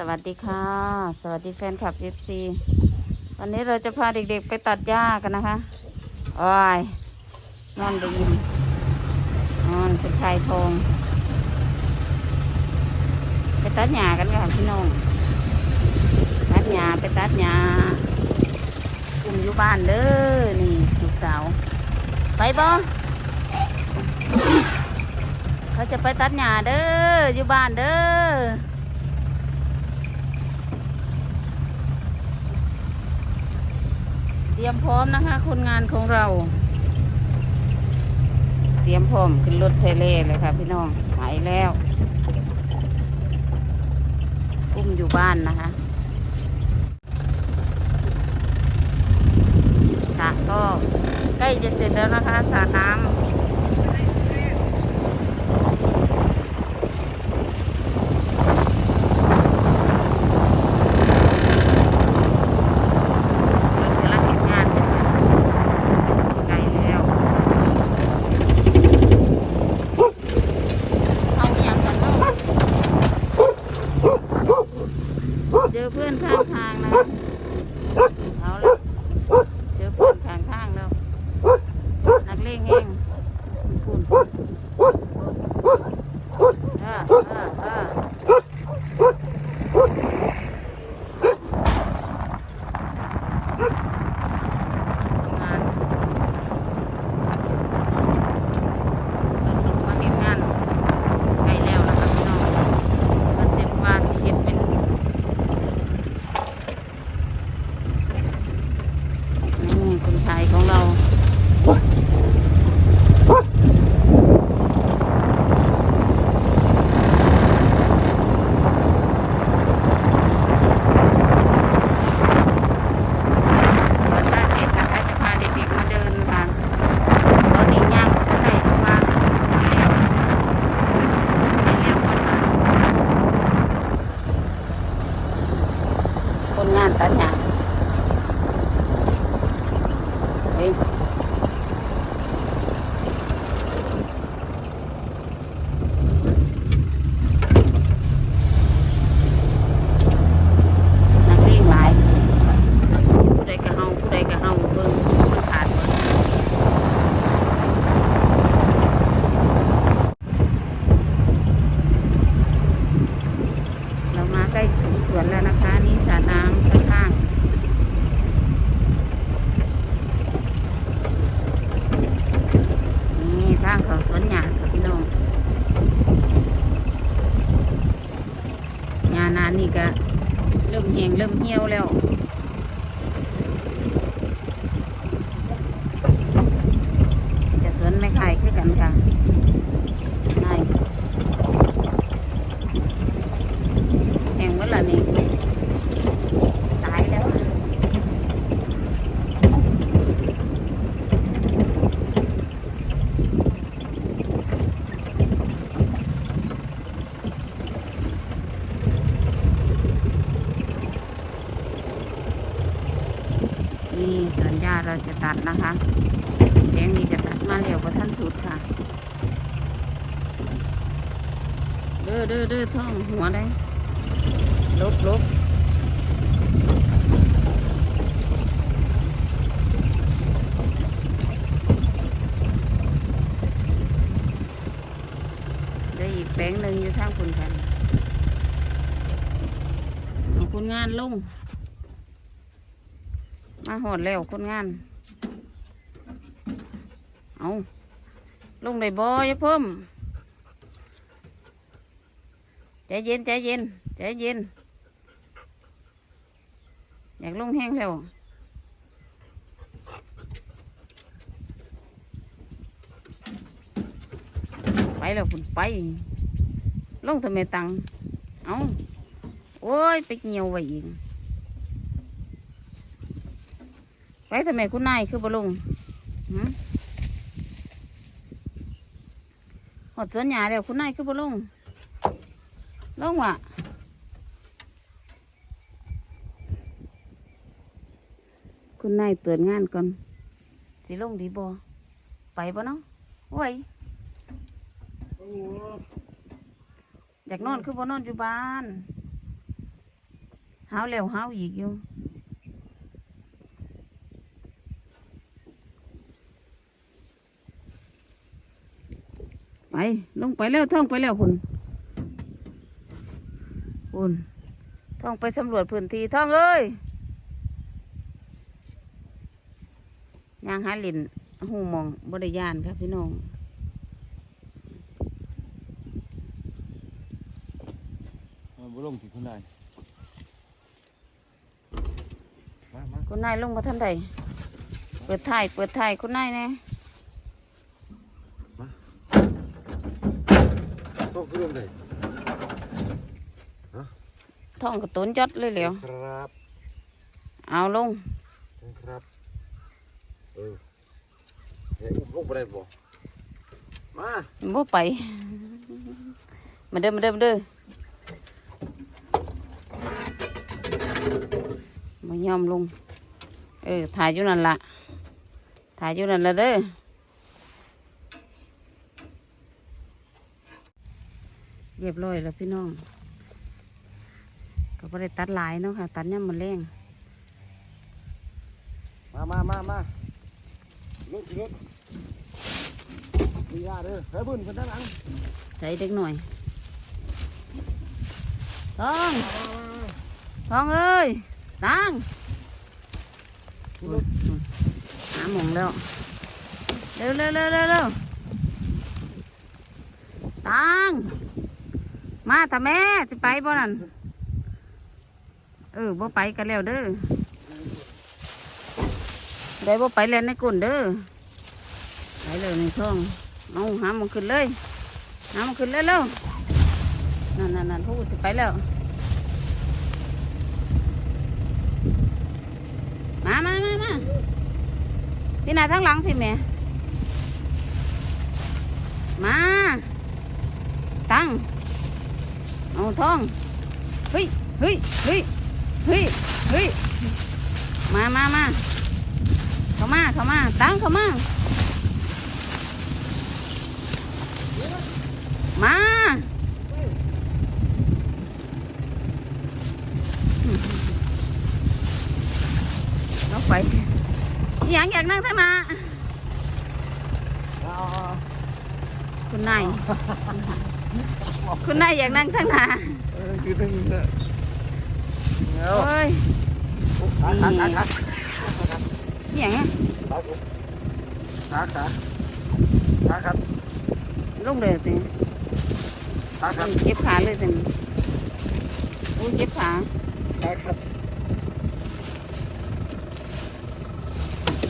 สวัสดีค่ะ สวัสดีแฟนคลับ FC วันนี้เราจะพาเด็กๆไปตัดหญ้ากันนะคะโอ้ยนอนได้ยินนอนเป็นชายทองไปตัดหญ้ากันค่ะพี่น้องตัดหญ้าไปตัดหญ้ากลุ่มอยู่บ้านเด้อนี่ลูกสาวไปบ่เขาจะไปตัดหญ้าเด้ออยู่บ้านเด้อ ตรียมพร้อมนะคะ คนงานของเรา เตรียมพร้อมขึ้นรถเทเลเลยค่ะ พี่น้องไปแล้วอุ้มอยู่บ้านนะคะสระก็ใกล้จะเสร็จแล้วนะคะสระน้ำ ห้งเริ่มเหี่ยวแล้ว จะสวนไม่ขายคือกันค่ะนายแห่งวันละนี่ตายแล้ว นี่สวนหญ้าเราจะตัดนะคะแปลงนี้จะตัดมาเร็วกว่าท่านสุดค่ะ เด้อเด้อเด้อท่องหัวได้ลบลบได้อีกแปลงหนึ่งอยู่ทางคุณกันเอาคุณงานลุง มาหอดแล้วคนงาน เอาลงได้บ่อย่าเพิ่มใจเย็นใจเย็นใจเย็น อยากลงแห้งแล้วไปแล้วคุณไป ลงทำไมตัง เอาโอ้ย ไปเงียวไว้อีก ไปทำไมคุณนายคือบ่ลงหืมหอดสวนหญ้าแล้วคุณนายคือบ่ลงลงว่ะคุณนายตรวจงานก่อนสิลงดีบ่ไปบ่เนาะโอ้ยอยากนอนคือบ่นอนอยู่บ้านหาวแล้วหาวอีกอยู่ ลงไปแล้วท่องไปแล้วพุ่นพุ่นท่องไปสำรวจพื้นที่ท่องเอ้ยยางหาลินหูมองบริยานครับพี่น้องมันบ่ลงที่คุณนายมามาคุณนายลงมาท่านใดเปิดถ่ายเปิดถ่ายคุณนายแน่ ต้องขึ้นลงได้ท่องกระตุนจอดเลยเหลียวครับเอาลงครับเออเฮ้ยอุ้มลงไปได้บ่มาบ่ไปมาเด้อมาเด้อมาเด้อมายอมลงเออถ่ายอยู่นั่นละถ่ายอยู่นั่นละเด้อ เรียบร้อยแล้วพี่น้อง ก็บ่ได้ตัดหลายเนาะค่ะ ตัดย่ำมันแรงมามามามาลงที่รถมียาเด้อเฮ้ยบุญเพิ่นด้านหลังใส่เด็กหน่อยท้องท้องเอ้ยตังหาหมองแล้ว เร็วเร็วเร็วเร็วเร็วตัง มาถ้าแม่จะไปบ่นั่นเออบ่ไปกันแล้วเด้อได้บ่ไปแล้วในกุ่นเด้อไปเลยในท้องเอาหาหมองขึ้นเลยน้ำมันขึ้นเร็วนั่นนั่นนั่นพูดจะไปแล้วมามามามาพี่นายทั้งหลังพี่แม่ มา ตั้ง เอาทองเฮ้ยเฮ้ยเฮ้ยเฮ้ยเฮ้ยมามามาเข้ามาเข้ามาตั้งเข้ามามาเราไปอยากอยากนั่งทั้งหนาเอาคุณนาย คุณนายอยากนั่งทั้งหนาเออคือตึงเด้อเอาเอ้ยขาขาขาขาอหย่างเงี้ยขาขาขาขาลงเลยติขาขาเจ็บขาเลยติโอ้ยเจ็บขาขาขา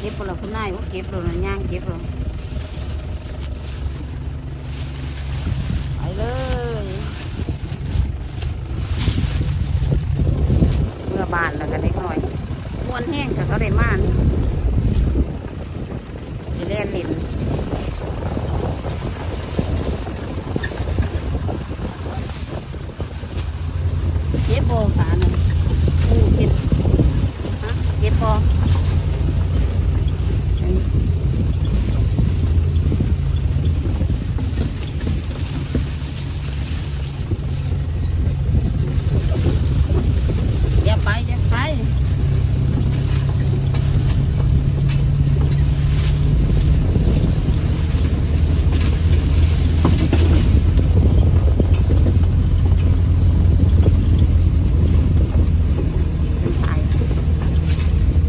เจ็บปวดคุณนายว่าเจ็บปวดย่างเจ็บปวดไป เลยเมื่อบานแล้วก็เล็กน้อยมวนแห้งก็ก็ได้มานเล่นเล่นเจ็บโบขาหนึ่งอู้เจ็บฮะเจ็บโบอย่าไปอย่าไป เป็นไทย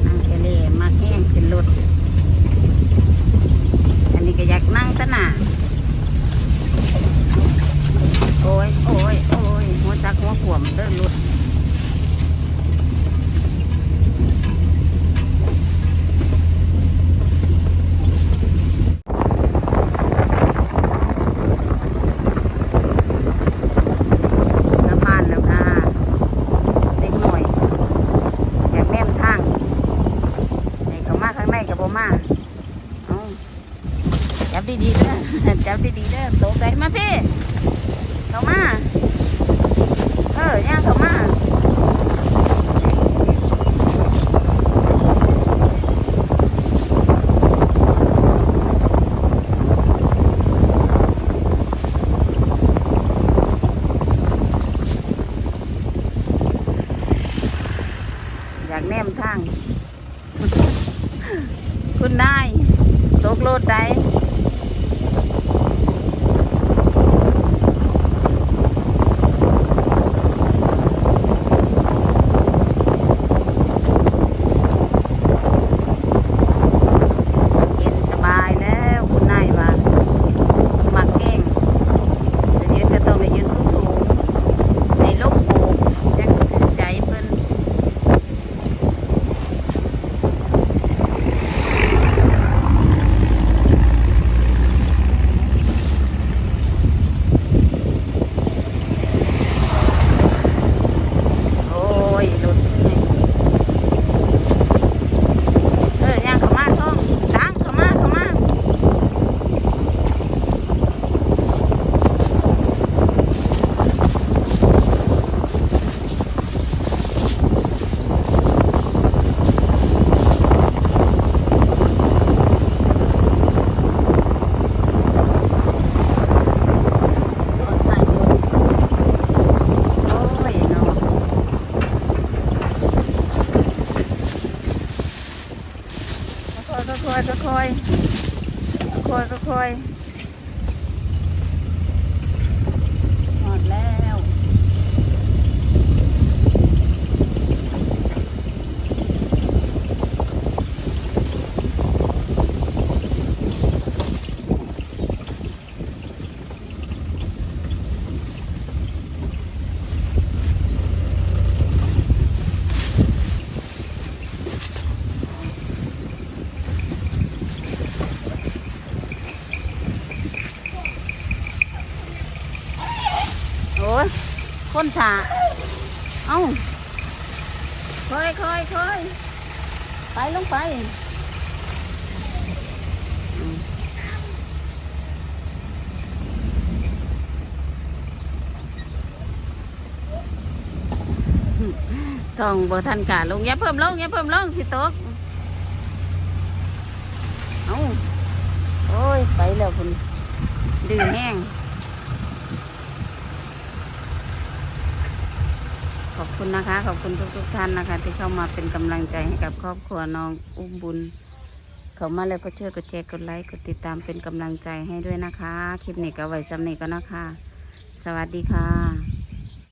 นั่งเทเลมาแห้งขึ้นรถ อันนี้ก็อยากนั่งตะหนาโอ้ย โอ้ย โอ้ย หัวจักหัวขวมเดินรถกลับบ้านแล้วค่ะเล็กหน่อย อยากแม่มทางไหนก็มาข้างในกับโบมาเอาจับ ดีๆเด้อจับดีๆเด้อตกใจมาพี่เข้ามา เออย่างเข้า อ้ยคนถ่าเอ้าค่อยค่อยค่อยไปลงไปอืมต้องบ่ทันกาลงอย่าเพิ่มลงอย่าเพิ่มลงสิตกเอ้าโอ้ย ไปแล้วคุณดื้อแห้ง ขอบ คุณนะคะ ขอบคุณทุกๆท่านนะคะ ที่เข้ามาเป็นกำลังใจให้กับครอบครัวน้องอุ้มบุญ เขามาแล้วก็ช่วยกดแชร์กดไลค์กดติดตามเป็นกำลังใจให้ด้วยนะคะ คลิปนี้ก็ไว้สำเนีก็นะคะ สวัสดีค่ะ